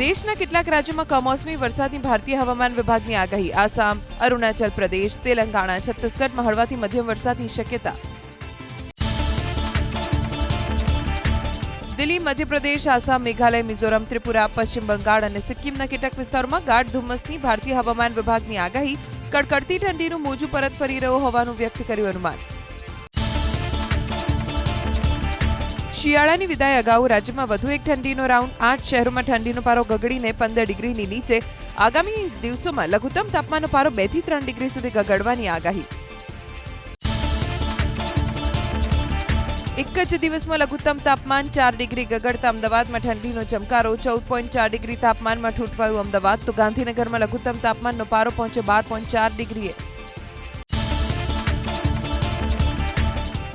દેશના કેટલાક રાજ્યોમાં કમોસમી વરસાદની ભારતીય હવામાન વિભાગની આગાહી. આસામ, અરુણાચલ પ્રદેશ, તેલંગાણા, છત્તીસગઢમાં હળવાથી મધ્યમ વરસાદની શક્યતા. દિલ્હી, મધ્યપ્રદેશ, આસામ, મેઘાલય, મિઝોરમ, ત્રિપુરા, પશ્ચિમ બંગાળ અને સિક્કિમના કેટલાક વિસ્તારોમાં ગાઢ ધુમ્મસની ભારતીય હવામાન વિભાગની આગાહી. કડકડતી ઠંડીનું મોજું પરત ફરી રહ્યું હોવાનું વ્યક્ત કર્યું અનુમાન. શિયાળાની વિદાય અગાઉ રાજ્યમાં વધુ એક ઠંડીનો રાઉન્ડ, આઠ શહેરોમાં ઠંડીનો પારો ગગડીને પંદર ડિગ્રીની નીચે. આગામી દિવસોમાં લઘુત્તમ તાપમાનનો પારો બેથી ત્રણ ડિગ્રી સુધી ગગડવાની આગાહી. એક જ દિવસમાં લઘુત્તમ તાપમાન ચાર ડિગ્રી ગગડતા અમદાવાદમાં ઠંડીનો ચમકારો, ચૌદ પોઈન્ટ ચાર ડિગ્રી તાપમાનમાં ઠૂંઠવાયું અમદાવાદ તો ગાંધીનગરમાં લઘુત્તમ તાપમાનનો પારો પહોંચ્યો બાર પોઈન્ટ ચાર ડિગ્રીએ.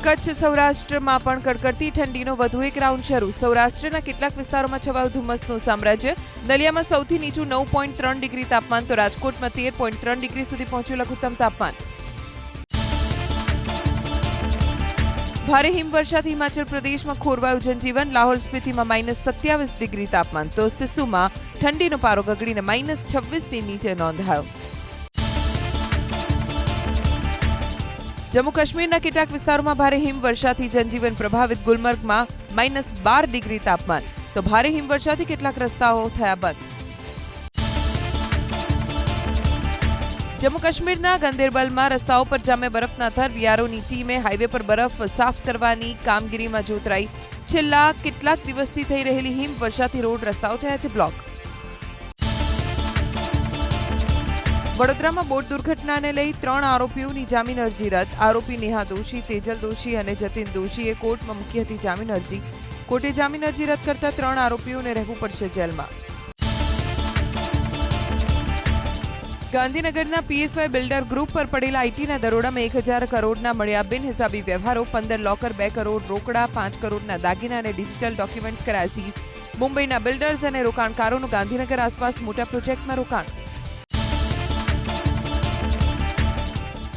કચ્છ સૌરાષ્ટ્રમાં પણ કડકડતી ઠંડીનો વધુ એક રાઉન્ડ શરૂ. સૌરાષ્ટ્રના કેટલાક વિસ્તારોમાં છવાયું ધુમ્મસનું સામ્રાજ્ય. નલિયામાં સૌથી નીચું નવ પોઈન્ટ ત્રણ ડિગ્રી તાપમાન, તો રાજકોટમાં તેર પોઈન્ટ ત્રણ ડિગ્રી સુધી પહોંચ્યું લઘુત્તમ તાપમાન. ભારે હિમવર્ષાથી હિમાચલ પ્રદેશમાં ખોરવાયું જનજીવન. લાહોલ સ્પીતિમાં માઇનસ સત્યાવીસ ડિગ્રી તાપમાન, તો સિસુમાં ઠંડીનો પારો ગગડીને માઇનસ છવ્વીસની નીચે નોંધાયો. જમ્મુ કાશ્મીરના કેટલાક વિસ્તારોમાં ભારે હિમવર્ષાથી જનજીવન પ્રભાવિત ગુલમર્ગમાં માઇનસ બાર ડિગ્રી તાપમાન. તો ભારે હિમવર્ષાથી કેટલાક રસ્તાઓ થયા બંધ. જમ્મુ કાશ્મીરના ગંદેરબલમાં રસ્તાઓ પર જામે બરફના થર વીઆરઓની ટીમે હાઈવે પર બરફ સાફ કરવાની કામગીરીમાં જોતરાઈ. છેલ્લા કેટલાક દિવસથી થઈ રહેલી હિમવર્ષાથી રોડ રસ્તાઓ થયા છે બ્લોક. વડોદરામાં બોટ દુર્ઘટનાને લઈ ત્રણ આરોપીઓની જામીન અરજી રદ. આરોપી નેહા દોશી, તેજલ દોશી અને જતીન દોશીએ કોર્ટમાં મૂકી હતી જામીન અરજી. કોર્ટે જામીન અરજી રદ કરતા ત્રણ આરોપીઓને રહેવું પડશે જેલમાં. ગાંધીનગરના પીએસવાય બિલ્ડર ગ્રુપ પર પડેલા આઈટીના દરોડામાં એક હજાર કરોડના મળ્યા બિનહિસાબી વ્યવહારો, પંદર લોકર, બે કરોડ રોકડા, પાંચ કરોડના દાગીના અને ડિજિટલ ડોક્યુમેન્ટ્સ કરાયા સીઝ. મુંબઈના બિલ્ડર્સ અને રોકાણકારોનું ગાંધીનગર આસપાસ મોટા પ્રોજેક્ટમાં રોકાણ.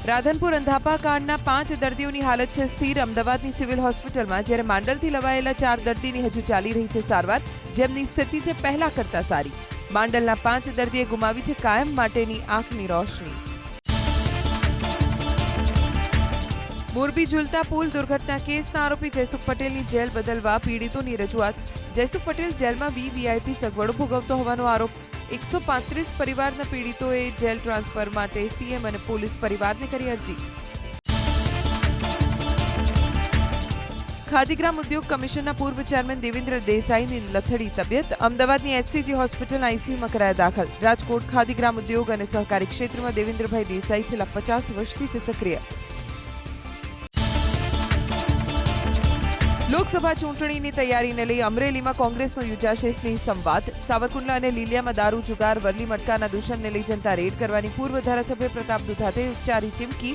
રાધનપુર અંધાપા કાંડના પાંચ દર્દીઓની હાલત છે સ્થિર. અમદાવાદની સિવિલ હોસ્પિટલમાં જ્યારે માંડલથી લવાયેલા ચાર દર્દીની હજુ ચાલી રહી છે સારવાર, જેમની સ્થિતિ છે પહેલા કરતા સારી. માંડલના પાંચ દર્દીએ ગુમાવી છે કાયમ માટેની આંખની રોશની. મોરબી ઝુલતા પુલ દુર્ઘટના કેસના આરોપી જયસુખ પટેલની જેલ બદલવા પીડિતોની રજૂઆત. જયસુખ પટેલ જેલમાં વીવીઆઈપી સગવડો ભોગવતો હોવાનો આરોપ. એકસો પાંત્રીસ પરિવારના પીડિતોએ જેલ ટ્રાન્સફર માટે સીએમ અને પોલીસ પરિવારને કરી અરજી. ખાદીગ્રામ ઉદ્યોગ કમિશનના પૂર્વ ચેરમેન દેવેન્દ્ર દેસાઈની લથડી તબિયત. અમદાવાદની એચસીજી હોસ્પિટલ આઈસીયુમાં કરાયા દાખલ. રાજકોટ ખાદીગ્રામ ઉદ્યોગ અને સહકારી ક્ષેત્રમાં દેવેન્દ્રભાઈ દેસાઈ છેલ્લા પચાસ વર્ષથી છે સક્રિય. લોકસભા ચૂંટણીની તૈયારીને લઈ અમરેલીમાં કોંગ્રેસનો યોજાશે સ્નેહ સંવાદ. સાવરકુંડલા અને લીલિયામાં દારૂ, જુગાર, વરલી મટકાના દૂષણને લઈ જનતા રેડ કરવાની પૂર્વ ધારાસભ્ય પ્રતાપ દુધાતે ઉચ્ચારી ચીમકી.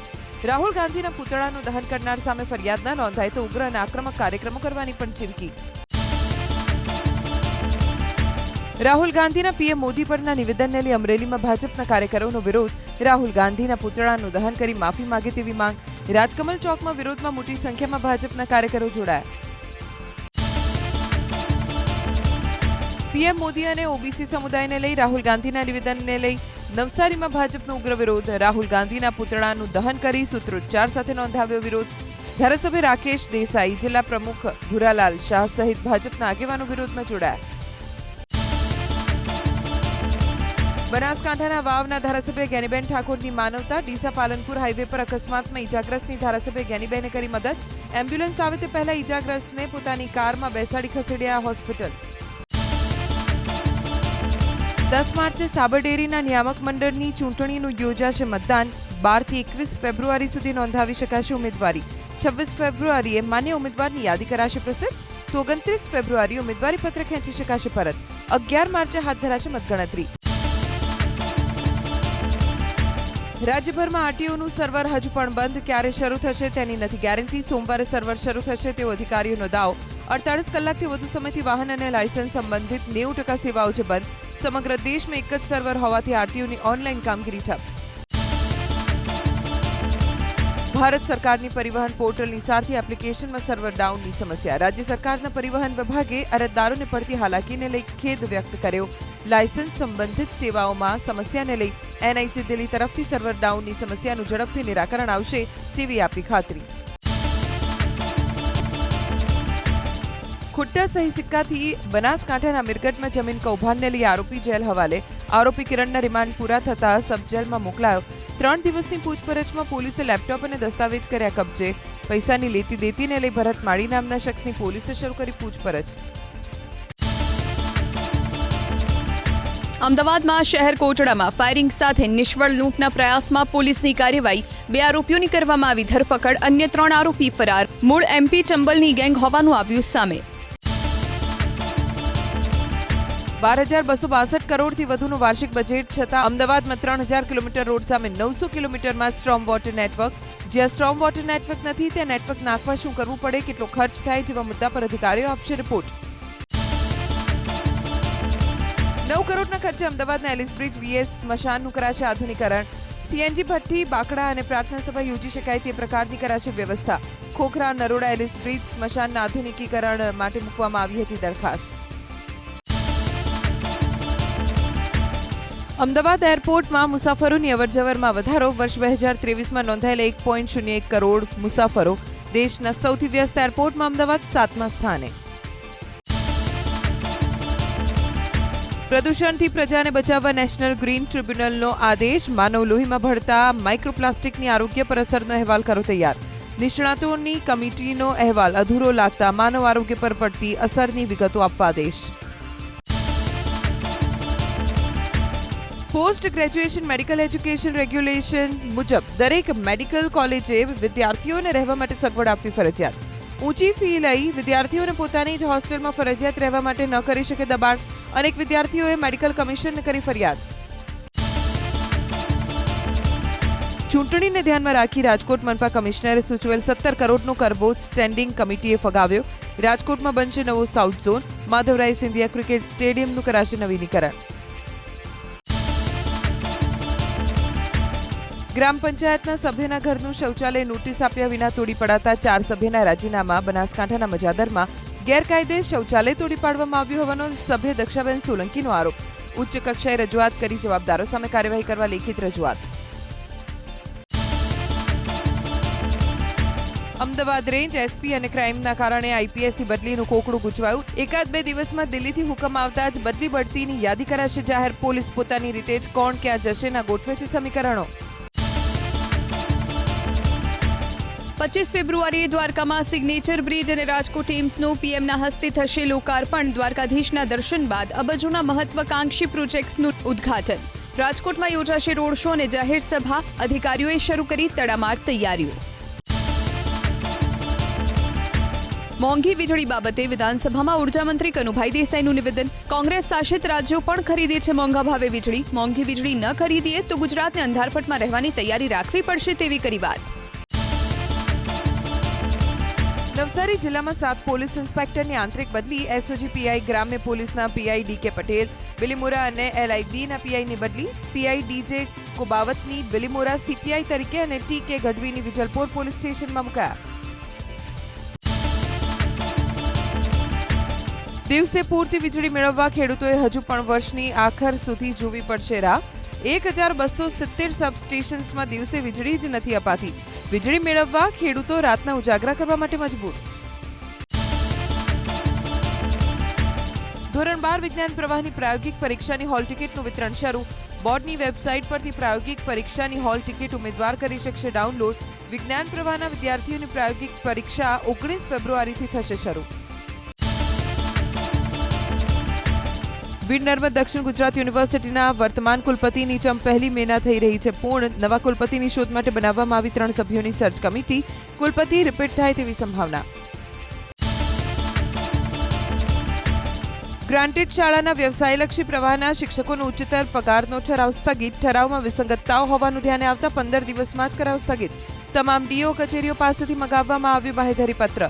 રાહુલ ગાંધીના પુતળાનું દહન કરનાર સામે ફરિયાદ ન નોંધાય તો ઉગ્ર અને આક્રમક કાર્યક્રમો કરવાની પણ ચીમકી. રાહુલ ગાંધીના પીએમ મોદી પરના નિવેદનને લઈ અમરેલીમાં ભાજપના કાર્યકરોનો વિરોધ. રાહુલ ગાંધીના પુતળાનું દહન કરી માફી માંગે તેવી માંગ રાજકમલ ચોકમાં વિરોધમાં મોટી સંખ્યામાં ભાજપના કાર્યકરો જોડાયા. પીએમ મોદી અને ઓબીસી સમુદાયને લઈ રાહુલ ગાંધીના નિવેદનને લઈ નવસારીમાં ભાજપનો ઉગ્ર વિરોધ. રાહુલ ગાંધીના પુતળાનું દહન કરી સૂત્રોચ્ચાર સાથે નોંધાવ્યો વિરોધ. ધારાસભ્ય રાકેશ દેસાઈ, જિલ્લા પ્રમુખ ભુરાલાલ શાહ સહિત ભાજપના આગેવાનો વિરોધમાં જોડાયા. બનાસકાંઠાના વાવના ધારાસભ્ય જ્ઞાનીબેન ઠાકોરની માનવતા ડીસા પાલનપુર હાઈવે પર અકસ્માતમાં ઈજાગ્રસ્તની ધારાસભ્ય જ્ઞાનીબેને કરી મદદ. એમ્બ્યુલન્સ આવે તે પહેલા ઈજાગ્રસ્તને પોતાની કારમાં બેસાડી ખસેડ્યા હોસ્પિટલ. દસ માર્ચે સાબરડેરીના નિયામક મંડળની ચૂંટણીનું યોજાશે મતદાન. બારથી એકવીસ ફેબ્રુઆરી સુધી નોંધાવી શકાશે ઉમેદવારી. છવ્વીસ ફેબ્રુઆરીએ માન્ય ઉમેદવારની યાદી કરાશે પ્રસિદ્ધ. તો ઓગણત્રીસ ફેબ્રુઆરી ઉમેદવારી પત્ર ખેંચી શકાશે પરત. અગિયાર માર્ચે હાથ ધરાશે મતગણતરી. રાજ્યભરમાં આરટીઓનું સર્વર હજુ પણ બંધ. ક્યારે શરૂ થશે તેની નથી ગેરંટી. સોમવારે સર્વર શરૂ થશે તેવો અધિકારીઓનો દાવ. અડતાલીસ કલાકથી વધુ સમયથી વાહન અને લાયસન્સ સંબંધિત નેવું ટકા સેવાઓ છે બંધ. સમગ્ર દેશમાં એક જ સર્વર હોવાથી આરટીઓની ઓનલાઈન કામગીરી ઠપ. ભારત સરકારની પરિવહન પોર્ટલની સારથી એપ્લિકેશનમાં સર્વર ડાઉનની સમસ્યા. રાજ્ય સરકારના પરિવહન વિભાગે અરજદારોને પડતી હાલાકીને લઈ ખેદ વ્યક્ત કર્યો. લાયસન્સ સંબંધિત સેવાઓમાં સમસ્યાને લઈ એનઆઈસી દિલ્હી તરફથી સર્વર ડાઉનની સમસ્યાનું ઝડપથી નિરાકરણ આવશે તેવી આપી ખાતરી. ખુટ્ટા સહી સિક્કાથી બનાસકાંઠાના મિરગટમાં જમીન કૌભાંડને લઈ આરોપી જેલ હવાલે. આરોપી કિરણના રિમાન્ડ પૂરા થતા સબ જેલમાં મોકલાયો. ત્રણ દિવસની પૂછપરછમાં પોલીસે લેપટોપ અને દસ્તાવેજ કર્યા કબજે. પૈસાની લેતી દેતીને લઈ ભરત માળી નામના શખ્સની પોલીસે શરૂ કરી પૂછપરછ. અમદાવાદમાં શહેર કોટડામાં ફાયરિંગ સાથે નિષ્ફળ લૂંટના પ્રયાસમાં પોલીસની કાર્યવાહી, બે આરોપીઓની કરવામાં આવી ધરપકડ, અન્ય ત્રણ આરોપી ફરાર. મૂળ એમપી ચંબલની ગેંગ હોવાનું આવ્યું સામે. બાર હજાર બસો બાસઠ કરોડથી વધુનું વાર્ષિક બજેટ છતાં અમદાવાદમાં ત્રણ હજાર કિલોમીટર રોડ સામે નવસો કિલોમીટરમાં સ્ટ્રોમ વોટર નેટવર્ક. જ્યાં સ્ટ્રોમ વોટર નેટવર્ક નથી, ત્યાં નેટવર્ક નાખવા શું કરવું પડે, કેટલો ખર્ચ થાય, જેવા મુદ્દા પર અધિકારીઓ આપશે રિપોર્ટ. નવ કરોડના ખર્ચે અમદાવાદના એલિસ બ્રિજ વીએસ સ્મશાનનું કરાશે આધુનિકરણ. સીએનજી ભઠ્ઠી, બાકડા અને પ્રાર્થના સભા યોજી શકાય તે પ્રકારની કરાશે વ્યવસ્થા. ખોખરા, નરોડા એલિસ બ્રિજ સ્મશાનના આધુનિકીકરણ માટે મૂકવામાં આવી હતી દરખાસ્ત. અમદાવાદ એરપોર્ટમાં મુસાફરોની અવરજવરમાં વધારો. વર્ષ બે હજાર ત્રેવીસમાં નોંધાયેલા એક પોઈન્ટ શૂન્ય એક કરોડ મુસાફરો દેશના સૌથી વ્યસ્ત એરપોર્ટમાં અમદાવાદ સાતમા સ્થાને. પ્રદૂષણથી પ્રજાને બચાવવા નેશનલ ગ્રીન ટ્રિબ્યુનલનો આદેશ. માનવ લોહીમાં ભળતા માઇક્રોપ્લાસ્ટિકની આરોગ્ય પર અસરનો અહેવાલ કરો તૈયાર. નિષ્ણાતોની કમિટીનો અહેવાલ અધૂરો લાગતા માનવ આરોગ્ય પર પડતી અસરની વિગતો આપવા આદેશ. Post graduation medical education regulation મુજબ દરેક મેડિકલ કોલેજે વિદ્યાર્થીઓને રહેવા માટે સગવડ આપવી ફરજિયાત. ઊંચી ફી લઈ વિદ્યાર્થીઓને પોતાની જ હોસ્ટેલમાં ફરજિયાત રહેવા માટે ન કરી શકે દબાણ. અનેક વિદ્યાર્થીઓએ મેડિકલ કમિશનને કરી ફરિયાદ. ચૂંટણીને ધ્યાનમાં રાખી રાજકોટ મનપા કમિશનરે સૂચવેલ સત્તર કરોડનો કરબો સ્ટેન્ડિંગ કમિટીએ ફગાવ્યો. રાજકોટમાં બનશે નવો south zone. Madhavrao Scindia cricket સ્ટેડિયમનું કરાશે નવીનીકરણ. ગ્રામ પંચાયતના સભ્યના ઘરનું શૌચાલય નોટિસ આપ્યા વિના તોડી પડાતા ચાર સભ્યના રાજીનામા બનાસકાંઠાના મજાદરમાં ગેરકાયદે શૌચાલય તોડી પાડવામાં આવ્યું હોવાનો સભ્ય દક્ષાબેન સોલંકીનો આરોપ. ઉચ્ચ કક્ષાએ રજૂઆત કરી જવાબદારો સામે કાર્યવાહી કરવા લેખિત રજૂઆત. અમદાવાદ રેન્જ એસપી અને ક્રાઇમના કારણે આઈપીએસની બદલીનું કોકડું ગૂંચવાયું. એકાદ બે દિવસમાં દિલ્હીથી હુકમ આવતા જ બદલી બઢતીની યાદી કરાશે જાહેર. પોલીસ પોતાની રીતે જ કોણ ક્યાં જશેના ગોઠવે છે સમીકરણો. પચીસ ફેબ્રુઆરીએ દ્વારકામાં સિગ્નેચર બ્રિજ અને રાજકોટ એમ્સનું પીએમના હસ્તે થશે લોકાર્પણ. દ્વારકાધીશના દર્શન બાદ અબજોના મહત્વાકાંક્ષી પ્રોજેક્ટ્સનું ઉદ્ઘાટન. રાજકોટમાં યોજાશે રોડ શો અને જાહેર સભા. અધિકારીઓએ શરૂ કરી તડામાર તૈયારીઓ. મોંઘી વીજળી બાબતે વિધાનસભામાં ઊર્જા મંત્રી કનુભાઈ દેસાઈનું નિવેદન. કોંગ્રેસ શાસિત રાજ્યો પણ ખરીદે છે મોંઘા ભાવે વીજળી. મોંઘી વીજળી ન ખરીદીએ તો ગુજરાતને અંધારપટમાં રહેવાની તૈયારી રાખવી પડશે તેવી કરી વાત. નવસારી જિલ્લામાં સાત પોલીસ ઇન્સ્પેક્ટરની આંતરિક બદલી એસઓજી પીઆઈ ગ્રામ્ય પોલીસના પીઆઈ ડી કે પટેલ, બિલીમોરા અને એલઆઈબીના પીઆઈની બદલી પીઆઈ ડીજે કોબાવતની બિલીમોરા સીપીઆઈ તરીકે અને ટી કે ગઢવીની વિજલપોર પોલીસ સ્ટેશનમાં મુકાયા. દિવસે પૂરતી વીજળી મેળવવા ખેડૂતોએ હજુ પણ વર્ષની આખર સુધી જોવી પડશે રાહ. એક હજાર બસો સિત્તેર સબસ્ટેશન્સમાં દિવસે વીજળી જ નથી અપાતી. વીજળી મેળવવા ખેડૂતો રાતના ઉજાગરા કરવા માટે મજબૂર. ધોરણ બાર વિજ્ઞાન પ્રવાહની પ્રાયોગિક પરીક્ષાની હોલ ટિકિટનું વિતરણ શરૂ. બોર્ડની વેબસાઇટ પરથી પ્રાયોગિક પરીક્ષાની હોલ ટિકિટ ઉમેદવાર કરી શકશે ડાઉનલોડ. વિજ્ઞાન પ્રવાહના વિદ્યાર્થીઓની પ્રાયોગિક પરીક્ષા ઓગણીસ ફેબ્રુઆરીથી થશે શરૂ. નર્મદ દક્ષિણ ગુજરાત યુનિવર્સિટીના વર્તમાન કુલપતિની ટર્મ પહેલી મેના થઈ રહી છે પૂર્ણ. નવા કુલપતિની શોધ માટે બનાવવામાં આવી ત્રણ સભ્યોની સર્ચ કમિટી. કુલપતિ રિપીટ થાય તેવી સંભાવના. ગ્રાન્ટેડ શાળાના વ્યવસાયલક્ષી પ્રવાહના શિક્ષકોનો ઉચ્ચતર પગારનો ઠરાવ સ્થગિત. ઠરાવમાં વિસંગતતાઓ હોવાનું ધ્યાને આવતા પંદર દિવસમાં જ કરાવ સ્થગિત. તમામ ડીઓ કચેરીઓ પાસેથી મગાવવામાં આવ્યું બાહેધરી પત્ર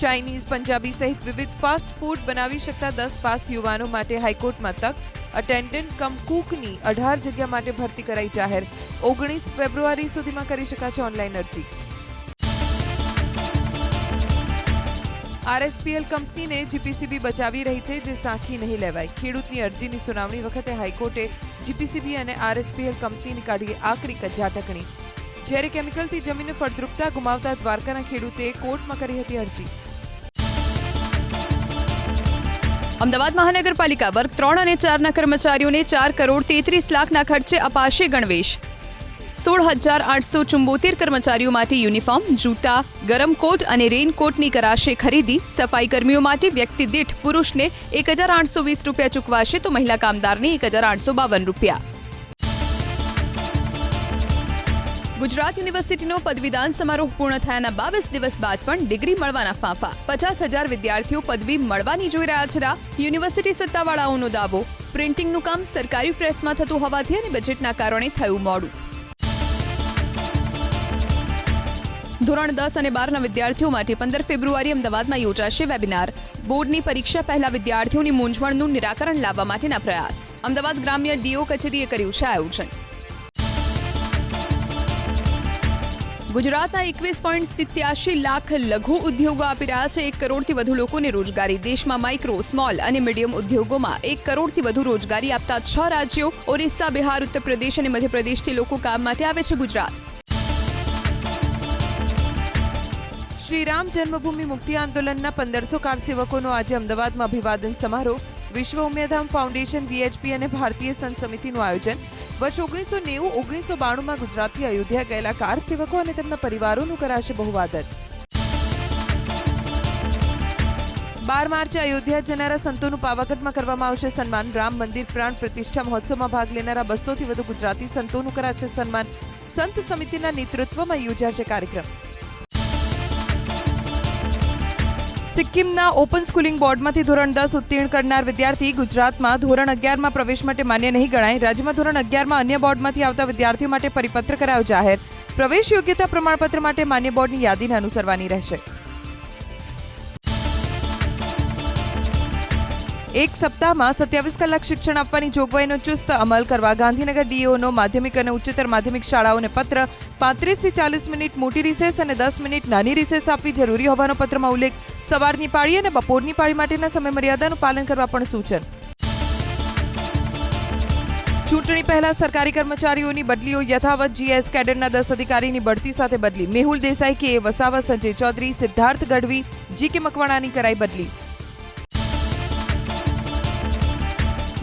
ચાઇનીઝ પંજાબી સહિત વિવિધ ફાસ્ટ ફૂડ બનાવી શકતા દસ પાસ યુવાનો માટે હાઈકોર્ટમાં તક. અટેન્ડન્ટ કમ કુકની અઢાર જગ્યા માટે ભરતી કરાઈ જાહેર. ઓગણીસ ફેબ્રુઆરી સુધીમાં કરી શકાશે ઓનલાઈન અરજી. આરએસપીએલ કંપનીને જીપીસીબી બચાવી રહી છે, જે સાંખી નહીં લેવાય. ખેડૂતની અરજીની સુનાવણી વખતે હાઈકોર્ટે જીપીસીબી અને આરએસપીએલ કંપનીની કાઢી આકરી કજાટકણી જ્યારે કેમિકલથી જમીનને ફળદ્રુપતા ગુમાવતા દ્વારકાના ખેડૂતે કોર્ટમાં કરી હતી અરજી. અમદાવાદ મહાનગરપાલિકા વર્ગ ત્રણ અને ચારના કર્મચારીઓને ચાર કરોડ તેત્રીસ લાખના ખર્ચે અપાશે ગણવેશ. સોળ હજાર આઠસો ચુંબોતેર કર્મચારીઓ માટે યુનિફોર્મ, જૂતા, ગરમ કોટ અને રેઇનકોટની કરાશે ખરીદી. સફાઈ કર્મીઓ માટે વ્યક્તિ દીઠ પુરુષને એક હજાર આઠસો વીસ રૂપિયા ચૂકવાશે તો મહિલા કામદારને એક હજાર આઠસો બાવન રૂપિયા. ગુજરાત યુનિવર્સિટીનો પદવીદાન સમારોહ પૂર્ણ થયાના બાવીસ દિવસ બાદ પણ ડિગ્રી મળવાના ફાંફા. પચાસ હજાર વિદ્યાર્થીઓ પદવી મળવાની જોઈ રહ્યા છે યુનિવર્સિટી સત્તાવાળાઓનો દાવો. પ્રિન્ટિંગનું કામ સરકારી પ્રેસમાં થતું હોવાથી અને બજેટના કારણે થયું મોડું. ધોરણ દસ અને બારના વિદ્યાર્થીઓ માટે પંદર ફેબ્રુઆરી અમદાવાદમાં યોજાશે વેબિનાર. બોર્ડની પરીક્ષા પહેલા વિદ્યાર્થીઓની મૂંઝવણનું નિરાકરણ લાવવા માટેના પ્રયાસ. અમદાવાદ ગ્રામ્ય ડીઓ કચેરીએ કર્યું છે આયોજન. ગુજરાતના એકવીસ પોઈન્ટ સિત્યાસી લાખ લઘુ ઉદ્યોગો આપી રહ્યા છે. એક કરોડથી વધુ લોકોને રોજગારી. દેશમાં માઇક્રો સ્મોલ અને મીડિયમ ઉદ્યોગોમાં એક કરોડથી વધુ રોજગારી આપતા છ રાજ્યો, ઓરિસ્સા, બિહાર ઉત્તર પ્રદેશ અને મધ્યપ્રદેશથી લોકો કામ માટે આવે છે ગુજરાત. શ્રીરામ જન્મભૂમિ મુક્તિ આંદોલનના પંદરસો કારસેવકોનો આજે અમદાવાદમાં અભિવાદન સમારોહ. વિશ્વ ઉમિયાધામ ફાઉન્ડેશન, વીએચપી અને ભારતીય સંત સમિતિનું આયોજન. વર્ષ ઓગણીસો નેવું, ઓગણીસો બાણુંમાં ગુજરાતથી અયોધ્યા ગયેલા કાર સેવકો અને તેમના પરિવારોનું કરાશે બહુવાદન બાર માર્ચે અયોધ્યા જનારા સંતોનું પાવાગઢમાં કરવામાં આવશે સન્માન. રામ મંદિર પ્રાણ પ્રતિષ્ઠા મહોત્સવમાં ભાગ લેનારા બસોથી વધુ ગુજરાતી સંતોનું કરાશે સન્માન. સંત સમિતિના નેતૃત્વમાં યોજાશે કાર્યક્રમ. સિક્કિમના ઓપન સ્કૂલિંગ બોર્ડમાંથી ધોરણ દસ ઉત્તીર્ણ કરનાર વિદ્યાર્થી ગુજરાતમાં ધોરણ અગિયારમાં પ્રવેશ માટે માન્ય નહીં ગણાય. રાજ્યમાં ધોરણ અગિયારમાં અન્ય બોર્ડમાંથી આવતા વિદ્યાર્થીઓ માટે પરિપત્ર કરાયો જાહેર. પ્રવેશ યોગ્યતા પ્રમાણપત્ર માટે માન્ય બોર્ડની યાદીને અનુસરવાની રહેશે. એક સપ્તાહમાં સત્યાવીસ કલાક શિક્ષણ આપવાની જોગવાઈનો ચુસ્ત અમલ કરવા ગાંધીનગર ડીઓનો માધ્યમિક અને ઉચ્ચતર માધ્યમિક શાળાઓને પત્ર. પાંત્રીસથી ચાલીસ મિનિટ મોટી રિસેસ અને દસ મિનિટ નાની રિસેસ આપવી જરૂરી હોવાનો પત્રમાં ઉલ્લેખ. સવારની પાળી અને બપોરની પાળી માટેના સમયમર્યાદાનું પાલન કરવા પણ સૂચન. ચૂંટણી પહેલા સરકારી કર્મચારીઓની બદલીઓ યથાવત જીએસ કેડરના દસ અધિકારીની બઢતી સાથે બદલી. મેહુલ દેસાઈ કે વસાવા સંજય ચૌધરી, સિદ્ધાર્થ ગઢવી જી કે મકવાણાની કરાઈ બદલી.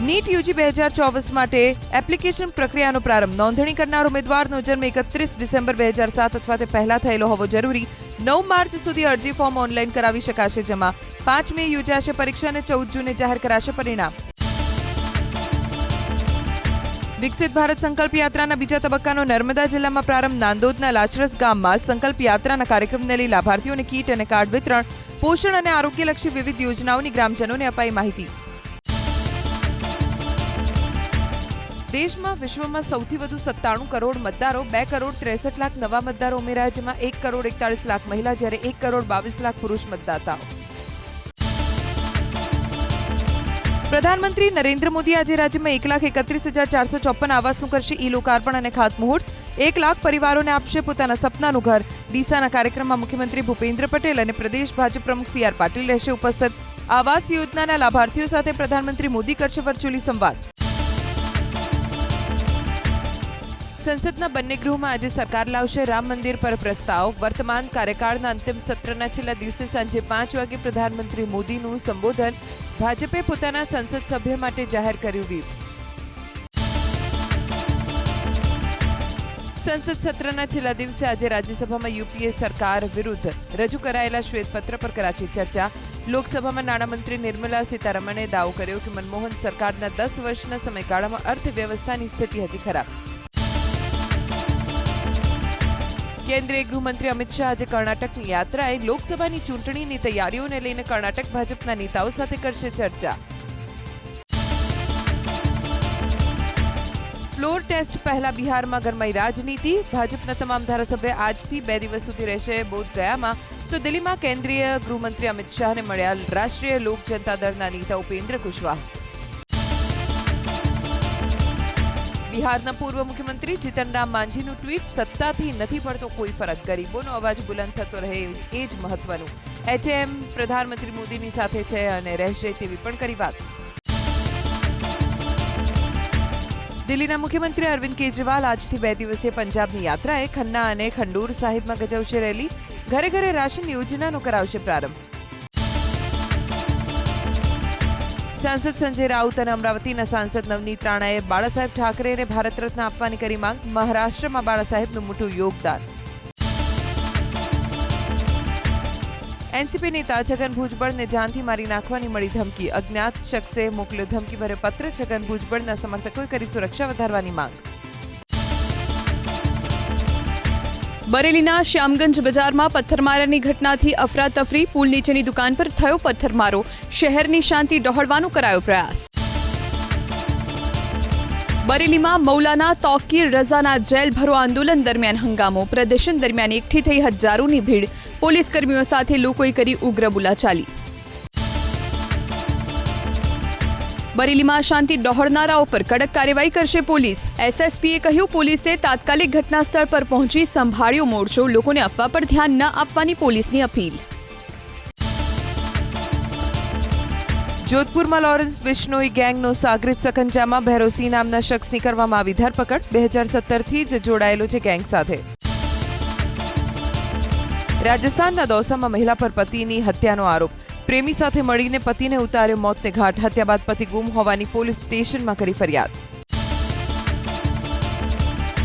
નીટ યુજી બે હજાર ચોવીસ માટે એપ્લિકેશન પ્રક્રિયાનો પ્રારંભ. નોંધણી કરનાર ઉમેદવારનો જન્મ એકત્રીસ ડિસેમ્બર બે હજાર સાત અથવા તે પહેલા થયેલો હોવો જરૂરી. નવ માર્ચ સુધી અરજી ફોર્મ ઓનલાઈન કરાવી શકાશે, જેમાં પાંચ મે યોજાશે પરીક્ષા અને ચૌદ જૂને જાહેર કરાશે પરિણામ. વિકસિત ભારત સંકલ્પ યાત્રાના બીજા તબક્કાનો નર્મદા જિલ્લામાં પ્રારંભ નાંદોદના લાચરસ ગામમાં સંકલ્પ યાત્રાના કાર્યક્રમને લઈ લાભાર્થીઓને કીટ અને કાર્ડ વિતરણ, પોષણ અને આરોગ્યલક્ષી વિવિધ યોજનાઓની ગ્રામજનોને અપાઈ માહિતી. દેશમાં વિશ્વમાં સૌથી વધુ સત્તાણું કરોડ મતદારો, બે કરોડ ત્રેસઠ લાખ નવા મતદારો ઉમેરાયા, જેમાં એક કરોડ એકતાળીસ લાખ મહિલા, જ્યારે એક કરોડ બાવીસ લાખ પુરુષ મતદાતાઓ પ્રધાનમંત્રી નરેન્દ્ર મોદી આજે રાજ્યમાં એક લાખ એકત્રીસ હજાર ચારસો ચોપન આવાસનું કરશે ઈ લોકાર્પણ અને ખાતમુહૂર્ત. એક લાખ પરિવારોને આપશે પોતાના સપનાનું ઘર. ડીસાના કાર્યક્રમમાં મુખ્યમંત્રી ભૂપેન્દ્ર પટેલ અને પ્રદેશ ભાજપ પ્રમુખ સી આર પાટીલ રહેશે ઉપસ્થિત. આવાસ યોજનાના લાભાર્થીઓ સાથે પ્રધાનમંત્રી મોદી કરશે વર્ચ્યુઅલી સંવાદ. સંસદના બંને ગૃહમાં આજે સરકાર લાવશે રામ મંદિર પર પ્રસ્તાવ. વર્તમાન કાર્યકાળના અંતિમ સત્રના છેલ્લા દિવસે સાંજે પાંચ વાગે પ્રધાનમંત્રી મોદીનું સંબોધન ભાજપે પોતાના સંસદ સભ્ય માટે જાહેર કર્યું વ્હીપ સંસદ સત્રના છેલ્લા દિવસે આજે રાજ્યસભામાં યુપીએ સરકાર વિરુદ્ધ રજૂ કરાયેલા શ્વેતપત્ર પર કરાશે ચર્ચા. લોકસભામાં નાણામંત્રી નિર્મલા સીતારમણે દાવો કર્યો કે મનમોહન સરકારના દસ વર્ષના સમયગાળામાં અર્થવ્યવસ્થાની સ્થિતિ હતી ખરાબ. કેન્દ્રીય ગૃહમંત્રી અમિત શાહ આજે કર્ણાટકની યાત્રાએ લોકસભાની ચૂંટણીની તૈયારીઓને લઈને કર્ણાટક ભાજપના નેતાઓ સાથે કરશે ચર્ચા. ફ્લોર ટેસ્ટ પહેલા બિહારમાં ગરમાઈ રાજનીતિ. ભાજપના તમામ ધારાસભ્ય આજથી બે દિવસ સુધી રહેશે બોધગયામાં તો દિલ્હીમાં કેન્દ્રીય ગૃહમંત્રી અમિત શાહને મળ્યા રાષ્ટ્રીય લોક જનતા દળના નેતા ઉપેન્દ્ર કુશવાહ. બિહારના પૂર્વ મુખ્યમંત્રી જીતનરામ માંઝીનું ટ્વીટ સત્તાથી નથી પડતો કોઈ ફરક. ગરીબોનો અવાજ બુલંદ થતો રહે એ જ મહત્વનું. એચએમ, પ્રધાનમંત્રી મોદીની સાથે છે અને રહેશે તેવી પણ કરી વાત. દિલ્હીના મુખ્યમંત્રી અરવિંદ કેજરીવાલ આજથી બે દિવસીય પંજાબની યાત્રાએ ખન્ના અને ખંડૂર સાહિબમાં ગજવશે રેલી. ઘરે ઘરે રાશન યોજનાનો કરાવશે પ્રારંભ. સાંસદ સંજય રાઉત અને અમરાવતીના સાંસદ નવનીત રાણાએ બાળાસાહેબ ઠાકરેને ભારત રત્ન આપવાની કરી માંગ. મહારાષ્ટ્રમાં બાળાસાહેબનું મોટું યોગદાન. એનસીપી નેતા છગન ભુજબળને જાનથી મારી નાખવાની મળી ધમકી. અજ્ઞાત શખ્સે મોકલ્યો ધમકી ભર્યો પત્ર. છગન ભુજબળના સમર્થકોએ કરી સુરક્ષા વધારવાની માંગ. બરેલીના શ્યામગંજ બજારમાં પથ્થરમારાની ઘટનાથી અફરાતફરી પુલ નીચેની દુકાન પર થયો પથ્થરમારો. શહેરની શાંતિ ડહોળવાનો કરાયો પ્રયાસ. બરેલીમાં મૌલાના તોકીર રઝાના જેલ ભરો આંદોલન દરમિયાન હંગામો. પ્રદર્શન દરમિયાન એકઠી થઈ હજારોની ભીડ. પોલીસ કર્મીઓ સાથે લોકોએ કરી ઉગ્ર બોલાચાલી. બરેલીમાં શાંતિ ડહોળનારાઓ પર કડક કાર્યવાહી કરશે પોલીસ. એસએસપીએ કહ્યું, પોલીસે તાત્કાલિક ઘટનાસ્થળ પર પહોંચી સંભાળ્યો મોરચો. લોકોને અફવા પર ધ્યાન ન આપવાની પોલીસની અપીલ. જોધપુરમાં લોરેન્સ બિશ્નોઈ ગેંગનો સાગરિત સખંજામાં ભેરોસી નામના શખ્સની કરવામાં આવી ધરપકડ. બે હજાર સત્તરથી જ જોડાયેલો છે ગેંગ સાથે. રાજસ્થાનના દૌસામાં મહિલા પર પતિની હત્યાનો આરોપ. પ્રેમી સાથે મળીને પતિને ઉતાર્યો મોતને ઘાટ. હત્યા બાદ પતિ ગુમ હોવાની પોલીસ સ્ટેશનમાં કરી ફરિયાદ.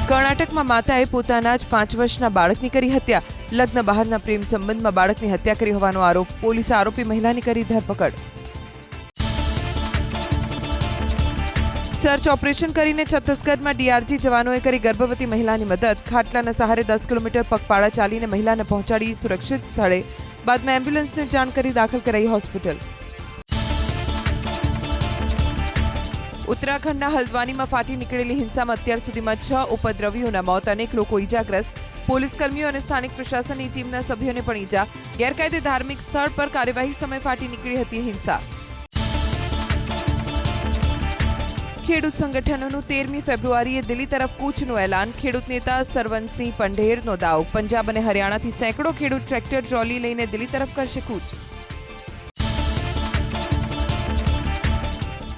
કર્ણાટકમાં માતાએ પોતાના જ પાંચ વર્ષના બાળકની કરી હત્યા. લગ્ન બહારના પ્રેમ સંબંધમાં બાળકની હત્યા કરી હોવાનો આરોપ. પોલીસે આરોપી મહિલાની કરી ધરપકડ. સર્ચ ઓપરેશન કરીને છત્તીસગઢમાં ડીઆરજી જવાનોએ કરી ગર્ભવતી મહિલાની મદદ. ખાટલાના સહારે દસ કિલોમીટર પગપાળા ચાલીને મહિલાને પહોંચાડી સુરક્ષિત સ્થળે બાદમાં એમ્બ્યુલન્સને જાણ કરી દાખલ કરાઈ હોસ્પિટલ ઉત્તરાખંડના હલ્દવાનીમાં ફાટી નીકળેલી હિંસામાં અત્યાર સુધીમાં છ ઉપદ્રવીઓના મોત, અનેક લોકો ઈજાગ્રસ્ત. પોલીસ કર્મીઓ અને સ્થાનિક પ્રશાસનની ટીમના સભ્યોને પણ ઈજા. ગેરકાયદે ધાર્મિક સ્થળ પર કાર્યવાહી સમયે ફાટી નીકળી હતી હિંસા. ખેડૂત સંગઠનોનું તેરમી ફેબ્રુઆરીએ દિલ્હી તરફ કૂચનું એલાન. ખેડૂત નેતા સરવનસિંહ પંઢેરનો દાવ. પંજાબ અને હરિયાણાથી સેંકડો ખેડૂત ટ્રેક્ટર, ટ્રોલી લઈને દિલ્હી તરફ કરશે કૂચ.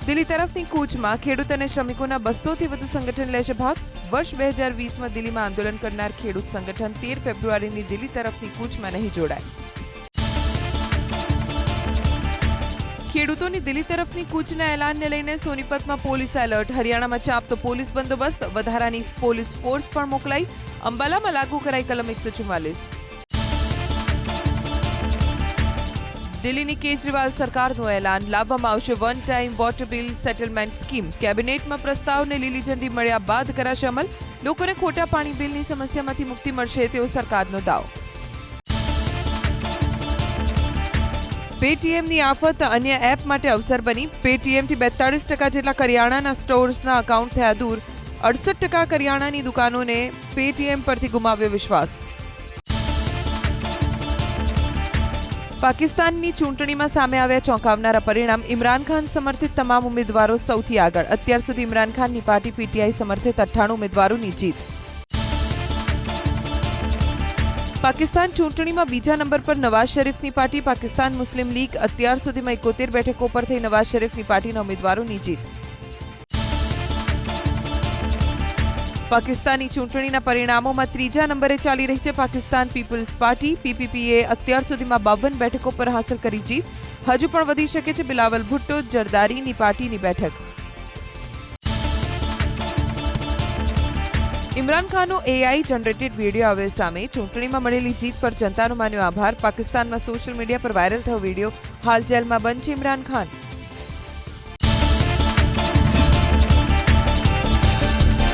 દિલ્હી તરફની કૂચમાં ખેડૂત અને શ્રમિકોના બસોથી વધુ સંગઠન લેશે ભાગ. વર્ષ બે હજાર વીસમાં દિલ્હીમાં આંદોલન કરનાર ખેડૂત સંગઠન તેર ફેબ્રુઆરીની દિલ્હી તરફની કૂચમાં નહીં જોડાય. ખેડૂતોની દિલ્હી તરફની કૂચના એલાનને લઈને સોનીપતમાં પોલીસ એલર્ટ. હરિયાણામાં ચાંપતો પોલીસ બંદોબસ્ત, વધારાની પોલીસ ફોર્સ પણ મોકલાઈ. અંબાલામાં લાગુ કરાઈ કલમ એકસો ચુમ્માલીસ. દિલ્હીની કેજરીવાલ સરકારનું એલાન. લાવવામાં આવશે one time water bill settlement scheme. કેબિનેટમાં પ્રસ્તાવને લીલી ઝંડી મળ્યા બાદ કરાશે અમલ. લોકોને ખોટા પાણી બિલની સમસ્યામાંથી મુક્તિ મળશે તેવો સરકારનો દાવ. પેટીએમની આફત અન્ય એપ માટે અવસર બની. પેટીએમથી બેતાળીસ ટકા જેટલા કરિયાણાના સ્ટોર્સના અકાઉન્ટ થયા દૂર. અડસઠ ટકા કરિયાણાની દુકાનોને પેટીએમ પરથી ગુમાવ્યો વિશ્વાસ. પાકિસ્તાનની ચૂંટણીમાં સામે આવ્યા ચોંકાવનારા પરિણામ. ઇમરાન ખાન સમર્થિત તમામ ઉમેદવારો સૌથી આગળ. અત્યાર સુધી ઇમરાન ખાનની પાર્ટી પીટીઆઈ સમર્થિત અઠ્ઠાણું ઉમેદવારોની જીત. પાકિસ્તાન ચૂંટણીમાં બીજા નંબર પર નવાઝ શરીફની પાર્ટી, પાકિસ્તાન મુસ્લિમ લીગ અત્યાર સુધીમાં એકોતેર બેઠકો પર થઈ નવાઝ શરીફની પાર્ટીના ઉમેદવારોની જીત પાકિસ્તાની ચૂંટણીના પરિણામોમાં ત્રીજા નંબરે ચાલી રહી છે પાકિસ્તાન પીપલ્સ પાર્ટી. પીપીપીએ અત્યાર સુધીમાં બાવન બેઠકો પર હાંસલ કરી જીત હજુ પણ વધી શકે છે બિલાવલ ભુટ્ટો, જરદારીની પાર્ટીની બેઠક. ઇમરાન ખાનનો એઆઈ જનરેટેડ વીડિયો આવ્યો સામે. ચૂંટણીમાં મળેલી જીત પર જનતાનો માન્યો આભાર. પાકિસ્તાનમાં સોશિયલ મીડિયા પર વાયરલ થયો વીડિયો હાલ જેલમાં બંધ છે ઇમરાન ખાન.